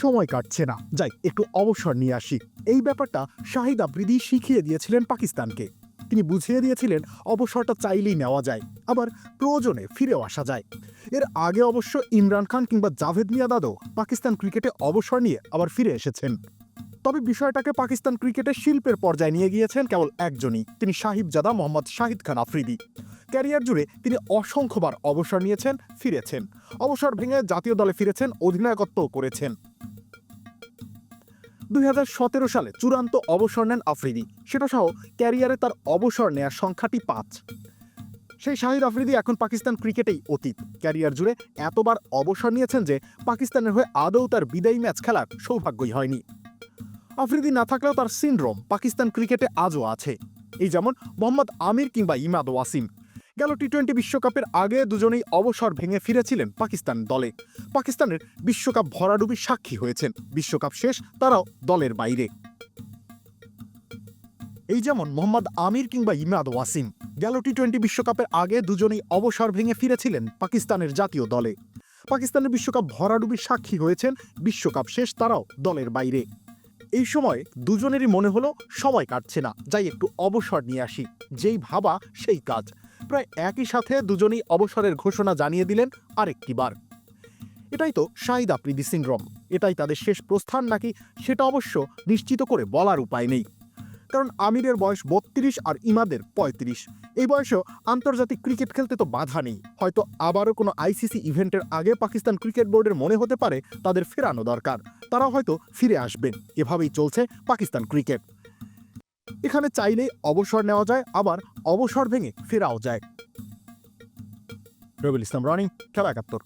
সময় কাটছে না। যাই, একটু অবসর নিয়ে আসি। এই ব্যাপারটা শাহিদ আফ্রিদি শিখিয়ে দিয়েছিলেন পাকিস্তানকে। তিনি বুঝিয়ে দিয়েছিলেন, অবসরটা চাইলেই নেওয়া যায়, আবার প্রয়োজনে ফিরেও আসা যায়। এর আগে অবশ্য ইমরান খান কিংবা জাভেদ মিয়া দাদও পাকিস্তান ক্রিকেটে অবসর নিয়ে আবার ফিরে এসেছেন। তবে বিষয়টাকে পাকিস্তান ক্রিকেটের শিল্পের পর্যায়ে নিয়ে গিয়েছেন কেবল একজনই, তিনি সাহিবজাদা মোহাম্মদ শাহিদ খান আফ্রিদি। ক্যারিয়ার জুড়ে তিনি অসংখ্যবার অবসর নিয়েছেন, ফিরেছেন। অবসর ভেঙে জাতীয় দলে ফিরেছেন অধিনায়কত্বও করেছেন। দুই হাজার সতেরো সালে চূড়ান্ত অবসর নেন আফ্রিদি। সেটা সহ ক্যারিয়ারে তার অবসর নেয়ার সংখ্যাটি পাঁচ। সেই শাহিদ আফ্রিদি এখন পাকিস্তান ক্রিকেটেই অতীত। ক্যারিয়ার জুড়ে এতবার অবসর নিয়েছেন যে পাকিস্তানের হয়ে আদৌ তার বিদায়ী ম্যাচ খেলার সৌভাগ্যই হয়নি। আফ্রিদি না থাকলেও তার সিনড্রোম পাকিস্তান ক্রিকেটে আজও আছে। এই যেমন মোহাম্মদ আমির কিংবা ইমাদ ওয়াসিম। গেল টি টোয়েন্টি বিশ্বকাপের আগে দুজনেই অবসর ভেঙে ফিরেছিলেন পাকিস্তান দলে। পাকিস্তানের বিশ্বকাপ ভরাডুবি সাক্ষী হয়েছেন। বিশ্বকাপ শেষ, তারাও দলের বাইরে। এই যেমন মোহাম্মদ আমির কিংবা ইমাদ ওয়াসিম, গেল টি টোয়েন্টি বিশ্বকাপের আগে দুজনেই অবসর ভেঙে ফিরেছিলেন পাকিস্তানের জাতীয় দলে। পাকিস্তানের বিশ্বকাপ ভরাডুবি সাক্ষী হয়েছেন। বিশ্বকাপ শেষ, তারাও দলের বাইরে। এই সময় দুজনেরই মনে হলো, সময় কাটছে না। যাই একটু অবসর নিয়ে আসি। যেই ভাবা, সেই কাজ। প্রায় একই সাথে দুজনেই অবসরের ঘোষণা জানিয়ে দিলেন আরেকটি বার এটাই তো শাহিদ আফ্রিদি সিন্ড্রোম। এটাই তাদের শেষ প্রস্থান নাকি সেটা অবশ্য নিশ্চিত করে বলার উপায় নেই। কারণ আমিরের বয়স বত্রিশ আর ইমাদের পঁয়ত্রিশ। এই বয়সেও আন্তর্জাতিক ক্রিকেট খেলতে তো বাধা নেই। হয়তো আবারও কোনো আইসিসি ইভেন্টের আগে পাকিস্তান ক্রিকেট বোর্ডের মনে হতে পারে তাদের ফেরানো দরকার। তারা হয়তো ফিরে আসবেন। এভাবেই চলছে পাকিস্তান ক্রিকেট। এখানে চাইলে অবসর নেওয়া যায়, আবার অবসর ভেঙে ফেরাও যায়। রবিল ইসলাম, রনি, খেলা একাত্তর।